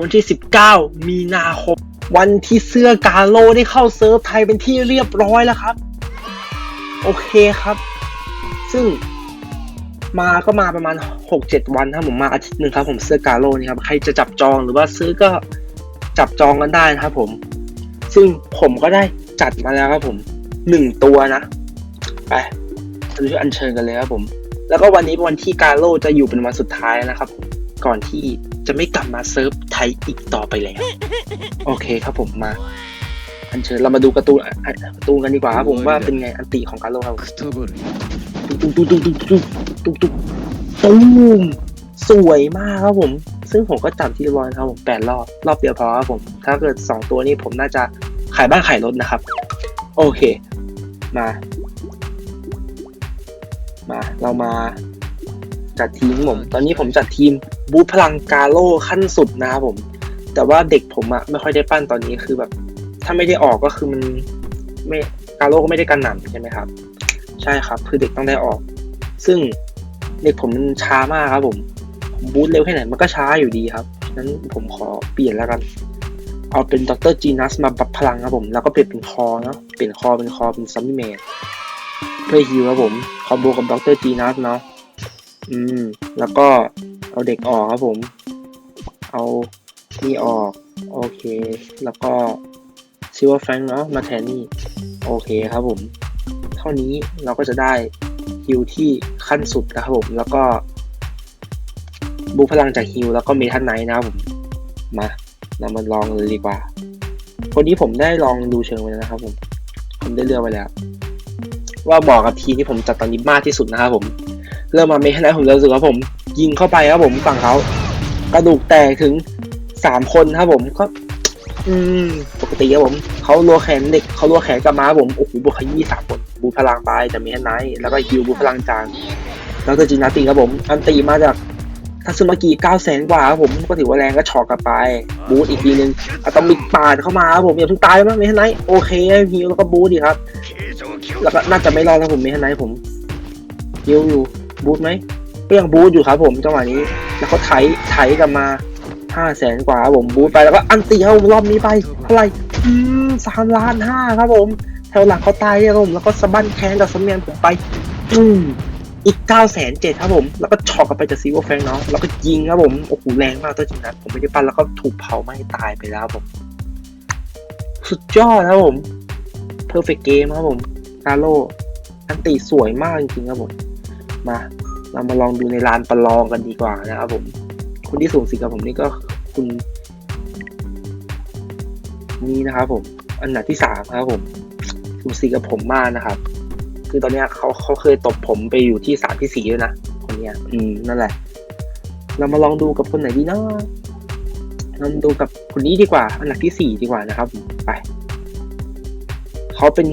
วันที่ 19 มีนาคม วันที่เสื้อกาโลได้เข้าเซิร์ฟไทยเป็นที่เรียบร้อยแล้วครับ โอเคครับ ซึ่งมาก็มาประมาณ 6-7 วันครับผมมาอาทิตย์หนึ่งครับ ผมเสื้อกาโลนี่ครับ ใครจะจับจองหรือว่าซื้อก็จับจองกันได้นะครับผม ซึ่งผมก็ได้จัดมาแล้วครับผมหนึ่งตัวนะ ไปเราจะอัญเชิญกันเลยครับผม แล้วก็วันนี้เป็นวันที่กาโลจะอยู่เป็นวันสุดท้ายนะครับ ก่อนที่จะไม่กลับมาเซิร์ฟ ไทยอีกต่อไปแล้ว โอเคครับผมมา อันเชิญเรามาดูการ์ตูนการ์ตูนกันดีกว่าครับผมว่าเป็นไงอันติของกาโลครับตุ้มตุ้มตุ้มตุ้มตุ้มตุ้มตุ้มตุ้มสวยมากครับผม ซึ่งผมก็จับที่บอลครับผมแปดรอบรอบเดียวพอครับผม ถ้าเกิดสองตัวนี้ผมน่าจะขายบ้านขายรถนะครับ โอเค มา มาเรามาจัดทีมผม ตอนนี้ผมจัดทีม บูพลังกาโลขั้นสุดนะครับผม แต่ว่าเด็กผมอะไม่ค่อยได้ปั้นตอนนี้คือแบบ ถ้าไม่ได้ออกก็คือมันไม่กาโลก็ไม่ได้กันหนำใช่ไหมครับ ใช่ครับ คือเด็กต้องได้ออก ซึ่งเด็กผมมันช้ามากครับผมผมบูทเร็วแค่ไหนมันก็ช้าอยู่ดีครับฉะนั้นผมขอเปลี่ยนแล้วกัน เอาเป็นดรจีนัสมาปรับพลังครับผม แล้วก็เปลี่ยนเป็นคอเนาะเปลี่ยนคอเป็นคอเป็นซัมมี่แมนเพื่อฮิวครับผมคอมโบกับดรจีนัสเนาะอืม แล้วก็ เอาเด็กออกครับผม เอานี่ออก โอเค แล้วก็ซิลเวอร์แฟงเนาะมาแทนนี่ โอเคครับผม เท่านี้เราก็จะได้ฮิวที่ขั้นสุดนะครับผม แล้วก็ บูพลังจากฮิวแล้วก็เมทันไนท์นะครับผม มาเรามาลองเลยดีกว่า คนนี้ผมได้ลองดูเชิงไว้แล้วนะครับผม ผมได้เลือกไว้แล้ว ว่าบอกกับทีที่ผมจัดตอนนี้มากที่สุดนะครับผม เริ่มมาเมทันไนผมรู้สึกว่าผม ยิงเข้าไปครับผมฝั่งเขากระดูกแตกถึงสามคนครับผมก็ อืม ปกติครับผมเขารัวแขนเด็กเขารัวแขนกลับมาผมโอ้โหบุคขยี้สามคนบูพลังไปแต่มีแค่ไนท์แล้วก็ฮิวบูพลังจางแล้วก็จินาติครับผมอันตีมาจากทัซึมากิเก้าแสนกว่าครับผมก็ถือว่าแรงก็ช็อกกลับไป บูทอีกทีนึงอะตอมิกปาดเข้ามาครับผมอย่าเพิ่งตายมั้งมีแค่ไนท์โอเคฮิวแล้วก็บูทดีครับ แล้วก็น่าจะไม่รอดแล้วผมมีแค่ไนท์ผมฮิวอยู่ บูทไหมก็ยังบูทอยู่ครับผมจังหวะนี้ แล้วเขาไถไถกลับมาห้าแสนกว่าครับผมบูทไปแล้วก็อันตีครับผมรอบนี้ไปเท่าไหร่อืมสามล้านห้าครับผม แถวหลังเขาตายเนี่ยครับผมแล้วก็สะบั้นแค้นกับสมเมียนผมไป อืมอีกเก้าแสนเจ็ดครับผม แล้วก็ช็อกกับไปจากซีโวแฟงเนาะแล้วก็ยิงครับผม โอ้โหแรงมากตัวจริงนะผมไม่ได้ปั้นแล้วก็ถูกเผาไหม้ตายไปแล้วครับผม สุดยอดครับผมเพอร์เฟกเกมครับผม กาโลอันตีสวยมากจริงๆครับผม มา เรามาลองดูในลานประลองกันดีกว่านะครับผมคนที่สูงสิงกับผมนี่ก็คุณนี่นะครับผมอันดับที่สามครับผมสูสีกับผมมากนะครับ คือตอนเนี้ยเขาเขาเคยตบผมไปอยู่ที่สามที่สี่ด้วยนะคนเนี้ย อืมนั่นแหละ เรามาลองดูกับคนไหนดีนะเราดูกับคนนี้ดีกว่า อันดับที่สี่ดีกว่านะครับ ไปเขาเป็น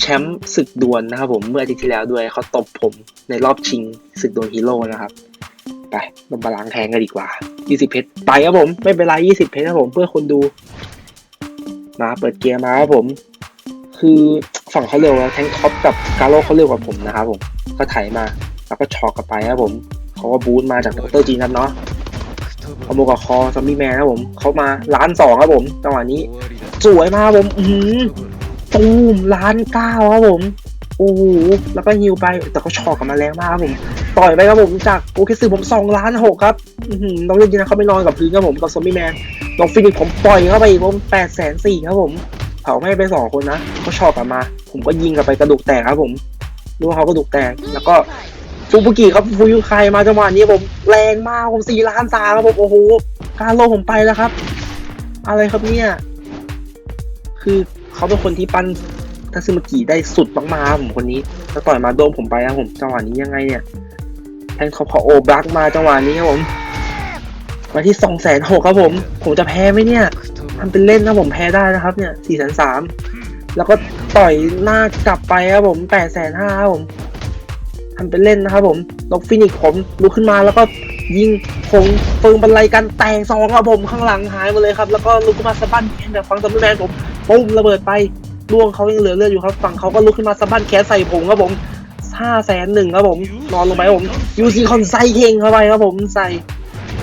แชมป์ศึกดวลนะครับผมเมื่ออาทิตย์ที่แล้วด้วยเขาตบผมในรอบชิงศึกดวลฮีโร่นะครับ ไปมาบาลังแทงกันดีกว่า 20 เพชรไปครับผม ไม่เป็นไร 20 เพชรครับผมเพื่อคนดู มาเปิดเกียร์มาครับผม คือฝั่งเขาเร็วแล้วแทงท็อปกับกาโร่เขาเร็วกว่าผมนะครับผมก็ไถามาแล้วก็ช็อกกับไปครับผมเขาก็บูทมาจากดร์จีนครับเนาะเอาโมกับคอซัมมี่แมนครับผมเขามาล้านสองครับผมจังหวะนี้ สวยมากครับผม อื ตูมล้านเก้าครับผม โอ้โห แล้วก็ฮิวไป แต่เขาชอกกลับมาแรงมากครับผม ต่อยไปครับผมจากโอเคสึผมสองล้านหกครับอือหือน้องเล่นจริงนะเขาไม่นอนกับพื้นครับผมกับซอมบี้แมนน้องฟินิกผมปล่อยเข้าไปผมแปดแสนสี่ครับผม เผาไม่ไปสองคนนะเขาชอกกลับมา ผมก็ยิงกลับไปกระดูกแตกครับผมรู้ว่าเขากระดูกแตก แล้วก็ฟูบุกิครับฟูยุไคมาจังหวะนี้ผมแรงมากผมสี่ล้านสามครับผมโอ้โห การโลผมไปแล้วครับ อะไรครับเนี่ย คือ เขาเป็นคนที่ปั้นทาซึมากิได้สุดมากๆผมคนนี้แล้วต่อยมาโดนผมไปนะผมจังหวะนี้ยังไงเนี่ยแทงเขาขอโอบลักมาจังหวะนี้ครับผมมาที่สองแสนหกครับผม ผมจะแพ้ไหมเนี่ยทำเป็นเล่นนะผมแพ้ได้นะครับ เนี่ยสี่แสนสามแล้วก็ต่อยหน้ากลับไปครับผมแปดแสนห้าครับผมทำเป็นเล่นนะครับผมนกฟินิกผมลุกขึ้นมาแล้วก็ยิงคงเฟิงบรรลยกันแตงซองครับผมข้างหลังหายหมดเลยครับ แล้วก็ลุกขึ้นมาสะบั้นแบบฟังซัมเมอร์แมนผม ปุ้มระเบิดไปล่วงเขายังเหลือเลือดอยู่ครับ ฝั่งเขาก็ลุกขึ้นมาสะบั้นแขนใส่ผมครับผมห้าแสนหนึ่งครับผมนอนลงไปครับผมยูซีคอนไซเข่งเข้าไปครับผมใส่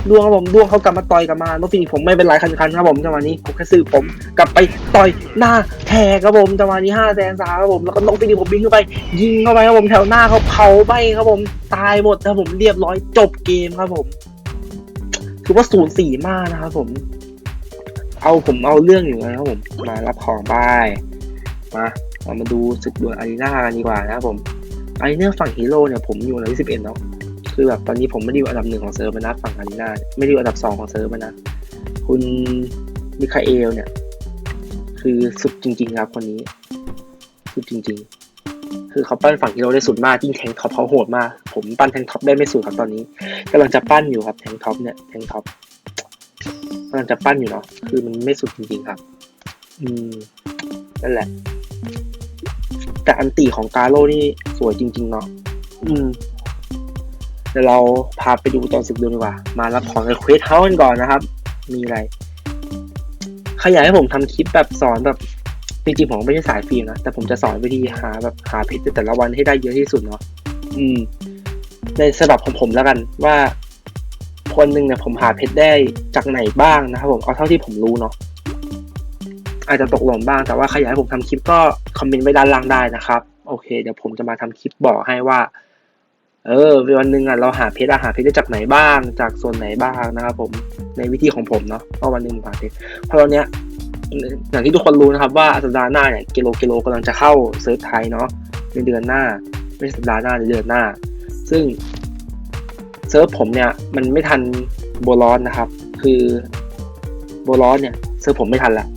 ดวงครับผมดวงเขากลับมาต่อยกลับมานกฟินิกผมไม่เป็นไรคันๆครับผมจังหวะนี้ผมแค่ซื้อผมกลับไปต่อยหน้าแหกครับผมจังหวะนี้ห้าแสนสามครับผมแล้วก็นกฟินิกผมบินเข้าไป ยิงเข้าไปครับผมแถวหน้าเขาเผาไปครับผมตายหมดครับผมเรียบร้อยจบเกมครับผมถือว่าศูนย์สี่มากนะครับผม เอาผมเอาเรื่องอยู่นะครับผมมารับของไปมาเรามาดูศึกดวลอารีนากันดีกว่านะครับผมอารีนาฝั่งฮีโร่เนี่ยผมอยู่อันดับที่สิบเอ็ดเนาะคือแบบตอนนี้ผมไม่ได้อยู่อันดับหนึ่งของเซิร์ฟแล้นะฝั่งอารีนาไม่ได้อยู่อันดับสองของเซิร์ฟแล้วนะคุณมิคาเอลเนี่ย คือสุดจริง ๆ ครับคนนี้ สุดจริง ๆ คือเขาปั้นฝั่งฮีโร่ได้สุดมากยิ่งแทงท็อปเขาโหดมาก ผมปั้นแทงท็อปได้ไม่สุดครับตอนนี้กำลังจะปั้นอยู่ครับแทงท็อปเนี่ยแทงท็อปำลังจะปั้นอยู่เนาะคือมันไม่สุดจริงๆครับ อืมนั่นแหละ แต่อันตีของกาโร่นี่สวยจริง ๆ เนาะอืมเดี๋ยวเราพาไปดูตอนศึกดูดีกว่า มารับของในเควสเฮากันก่อนนะครับ มีอะไรใครอยากให้ผมทำคลิปแบบสอนแบบจริงๆผมไม่ใช่สายฟิล์มนะแต่ผมจะสอนวิธีหาแบบหาเพชรแต่ละวันให้ได้เยอะที่สุดเนาะอืม ในสำหรับของผมแล้วกันว่า คนหนึ่งเนี่ยผมหาเพชรได้จากไหนบ้างนะครับผมเอาเท่าที่ผมรู้เนาะอาจจะตกหล่นบ้างแต่ว่าใครอยากให้ผมทำคลิปก็คอมเมนต์ไว้ด้านล่างได้นะครับ โอเค เดี๋ยวผมจะมาทำคลิปบอกให้ว่า เออวันหนึ่งอะเราหาเพชรอะหาเพชรได้จากไหนบ้าง จากโซนไหนบ้างนะครับผมในวิธีของผมเนาะว่าวันหนึ่งผมหาเพชรเพราะตอนเนี้ยอย่างที่ทุกคนรู้นะครับว่าสัปดาห์หน้าเนี่ยกิโลกิโลกำลังจะเข้าเซิร์ฟไทยเนาะในเดือนหน้า ไม่ใช่สัปดาห์หน้าในเดือนหน้า ซึ่ง เซิร์ฟผมเนี่ยมันไม่ทันโบลอนนะครับ คือโบลอนเนี่ยเซิร์ฟผมไม่ทันละ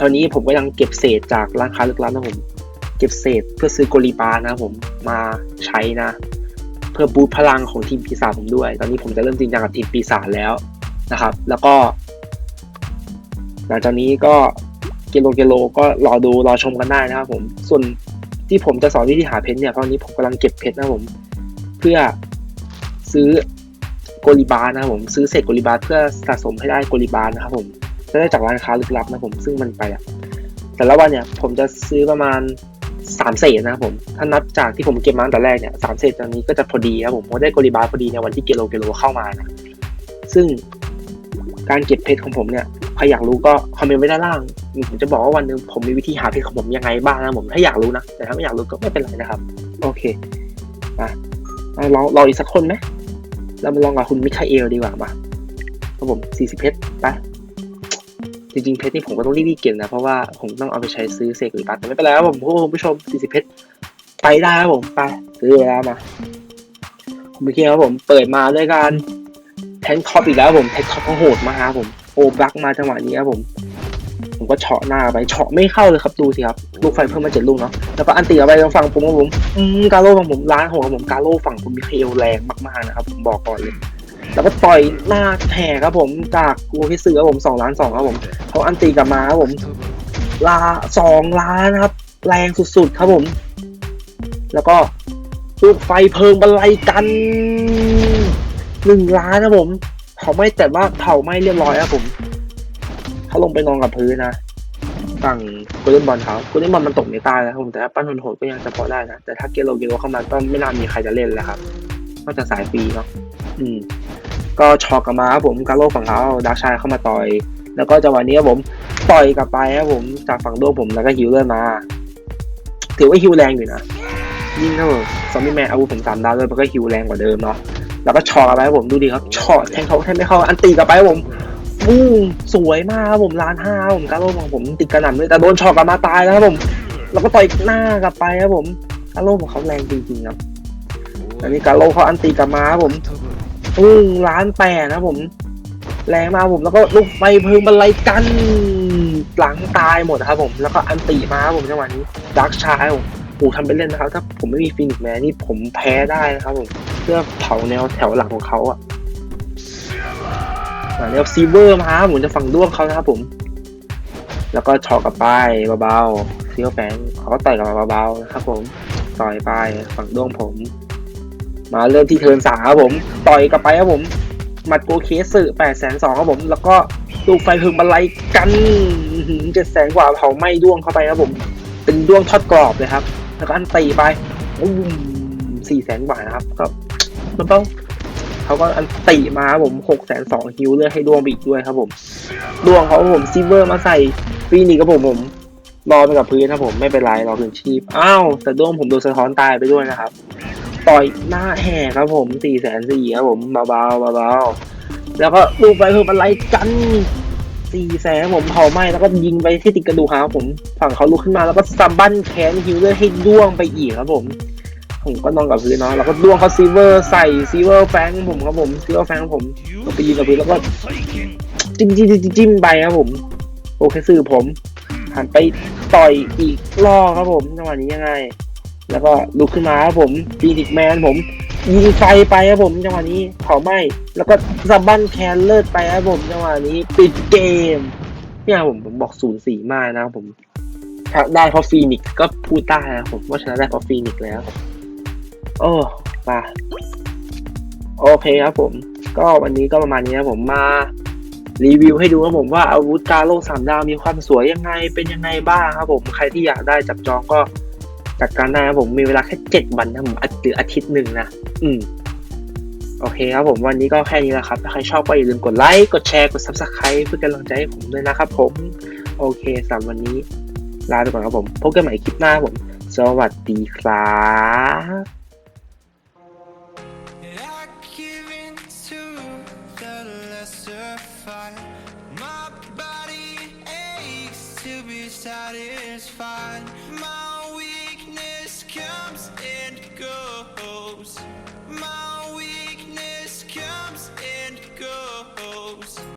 ตอนนี้ผมก็ยังเก็บเศษจากร้านค้าลึกลับนะผม เก็บเศษเพื่อซื้อโกลีบาร์นะผมมาใช้นะ เพื่อบูตพลังของทีมปีศาจผมด้วย ตอนนี้ผมจะเริ่มจริงจังกับทีมปีศาจแล้วนะครับ แล้วก็ หลังจากนี้ก็กิโลกิโลก็รอดูรอชมกันได้นะครับผมส่วนที่ผมจะสอนวิธีหาเพชรเนี่ยตอนนี้ผมกำลังเก็บเพชรนะผม เพื่อ ซื้อโกลิบาร์นะครับผมซื้อเศษโกลิบาร์เพื่อสะสมให้ได้โกลิบาร์นะครับผมจะได้จากร้านค้าลึกลับนะผมซึ่งมันไปอะแต่ละวันเนี่ยผมจะซื้อประมาณสามเศษนะครับผมถ้านับจากที่ผมเก็บมาตั้งแต่แรกเนี่ยสามเศษตอนนี้ก็จะพอดีครับผมเพราะได้โกลิบาร์พอดีในวันที่เกโลเกโลเข้ามานะซึ่งการเก็บเพชรของผมเนี่ยใครอยากรู้ก็คอมเมนต์ไว้ด้านล่าง ผมจะบอกว่าวันหนึ่งผมมีวิธีหาเพชรของผมยังไงบ้างนะผมถ้าอยากรู้นะแต่ถ้าไม่อยากรู้ก็ไม่เป็นไรนะครับ โอเคมาเอาลองลออีกสักคนไหม เรามาลองกับคุณมิคาเอลดีกว่ามาครับผมสี่สิบเพชรไปจริงๆ เพชรนี่ผมก็ต้องรีบๆเก็บนะ เพราะว่าผมต้องเอาไปใช้ซื้อเสกหรือปัดแต่ไม่เป็นไรครับผมคุณผู้ชมสี่สิบเพชรไปได้ครับผม ไป ซื้อเวลามาคุณมิคาเอลครับผมเปิดมาด้วยการแทงท็อปอีกแล้วผมแทงท็อปเขาโหดมากครับผมโอบลักมาจังหวะนี้ครับผม ผมก็เฉาะหน้าไปเฉาะไม่เข้าเลยครับดูสิครับลูกไฟเพิ่มมาเจ็ดลูกเนาะแล้วก็อันตีเอาไปทางฝั่งผมครับผมอืมกาโร่ฝั่งผมล้านหัวผมกาโร่ฝั่งผมมีเคลแรงมากๆนะครับผมบอกก่อนเลยแล้วก็ต่อยหน้าแห่ครับผมจากกูพิสือครับผมสองล้านสองครับผมเขาอันตีกลับมาครับผมลาสองล้านนะครับ แรงสุดๆครับผม แล้วก็ลูกไฟเพลิงบรรลัยกันหนึ่งล้านนะผมเผาไหม้แต่ว่าเผาไหม้เรียบร้อยครับผม เขาลงไปนอนกับพื้นนะฝั่งโกลเด้นบอลเขาโกลเด้นบอลมันตกในใต้แล้วครับผมแต่ถ้าปั้นโหดก็ยังจะพอได้นะ แต่ถ้าเกโลเกโลเข้ามาก็ไม่น่ามีใครจะเล่นแล้วครับนอกจากสายฟรีเนาะอืม ก็ช็อกกลับมาครับผมกาโลฝั่งเขาดาร์กชายเข้ามาต่อย แล้วก็จังหวะนี้ครับผมต่อยกลับไปครับผมจากฝั่งด้วงผมแล้วก็ฮิวเลือดมา ถือว่าฮิวแรงอยู่นะยิ่งถ้าแบบซอมบี้แมนอาวุธผมสามดาวด้วยมันก็ฮิวแรงกว่าเดิมเนาะแล้วก็ช็อตกลับไปครับผมดูดิครับช็อตแทงเขาแทงไม่เข้าอันตีกลับไปครับผม บูมสวยมากครับผมล้านห้าผมกาโลของผมติดกระหน่ำด้วยแต่โดนช็อตกลับมาตายแล้วครับผมแล้วก็ต่อยหน้ากลับไปครับผมกาโลของเขาแรงจริงๆครับอันนี้กาโลเขาอันตีกลับมาครับผมอืมล้านแปดนะครับผม แรงมากครับผมแล้วก็ลูกไฟเพลิงบรรลัยกันหลังตายหมดนะครับผมแล้วก็อันตีมาครับผมจังหวะนี้ดักชายผมโอ้ทำไปเล่นนะครับ ถ้าผมไม่มีฟินิกแมนนี่ผมแพ้ได้นะครับผมเพื่อเผาแนวแถวหลังของเขาอะาแนวซีเวอร์มาครับผมจะฝั่งด้วงเขานะครับผม แล้วก็ช็อกกับไปเบาๆซียวแฟงเขาก็ต่อยกับมาเบาๆนะครับผมต่อยไปฝั่งด้วงผม มาเริ่มที่เทิร์นสามครับผม ต่อยกับไปครับผมหมัดโกเคสแปดแสนสองครับผม แล้วก็ลูกไฟพึงบรรลัยกันเจ็ดแสนกว่าเผาไหม้ด้วงเข้าไปครับผม เป็นด้วงทอดกรอบเลยครับ แล้วก็อันตีไปสี่แสนกว่านะครับก็มันต้อง เขาก็อันติมาครับผมหกแสนสองฮิวเลือดให้ดวงไปอีกด้วยครับผมดวงเขาผมซิเวอร์มาใส่ฟีนิกซ์ครับผมผมรอไปกับพื้นครับผมไม่เป็นไรรอคืนชีพอ้าวแต่ดวงผมโดนสะท้อนตายไปด้วยนะครับ ต่อยหน้าแห่ครับผมสี่แสนสี่ครับผมเบาๆเบาๆแล้วก็ลูกไปคืออะไรกันสี่แสนผมเผาไหม้แล้วก็ยิงไปที่ติดกระดูกครับผมฝั่งเขาลุกขึ้นมาแล้วก็ซัมบันแขนฮิวเลือดให้ด้วงไปอีกครับผม ผมก็นอนกับพื้นเนาะแล้วก็ด้วงเขาซีเวอร์ใส่ซีเวอร์แฟงผมครับผมซีเวอร์แฟงผมก็ไปยิงกับพื้นแล้วก็จิ้มจิ้มจิ้มจิ้มไปครับผม โอเคสื่อผมหันไปต่อยอีกรอบครับผมจังหวะนี้ยังไง แล้วก็ลุกขึ้นมาครับผมฟีนิกแมนผมยิงไฟไปครับผมจังหวะนี้เผาไหม้แล้วก็ซับบันแคนเลิศไปครับผมจังหวะนี้ปิดเกมเนี่ยผมผมบอกศูนย์สี่มากนะครับผมได้เพราะฟีนิกก็พูดได้นะครับผมว่าชนะได้เพราะฟีนิกแล้ว โอ้มาโอเคครับผม ก็วันนี้ก็ประมาณนี้ครับผมมารีวิวให้ดูครับผมว่าอาวุธกาโลกสามดาวมีความสวยยังไงเป็นยังไงบ้างครับผมใครที่อยากได้จับจองก็จัดการได้ครับผมมีเวลาแค่เจ็ดวันนะผมอาทิตย์หรืออาทิตย์หนึ่งนะอืมโอเคครับผมวันนี้ก็แค่นี้แหละครับ ถ้าใครชอบก็อย่าลืมกดไลค์กดแชร์กด subscribe เพื่อกำลังใจให้ผมด้วยนะครับผม โอเคสำหรับวันนี้ลาไปก่อนครับผม พบกันใหม่คลิปหน้าผม สวัสดีครับ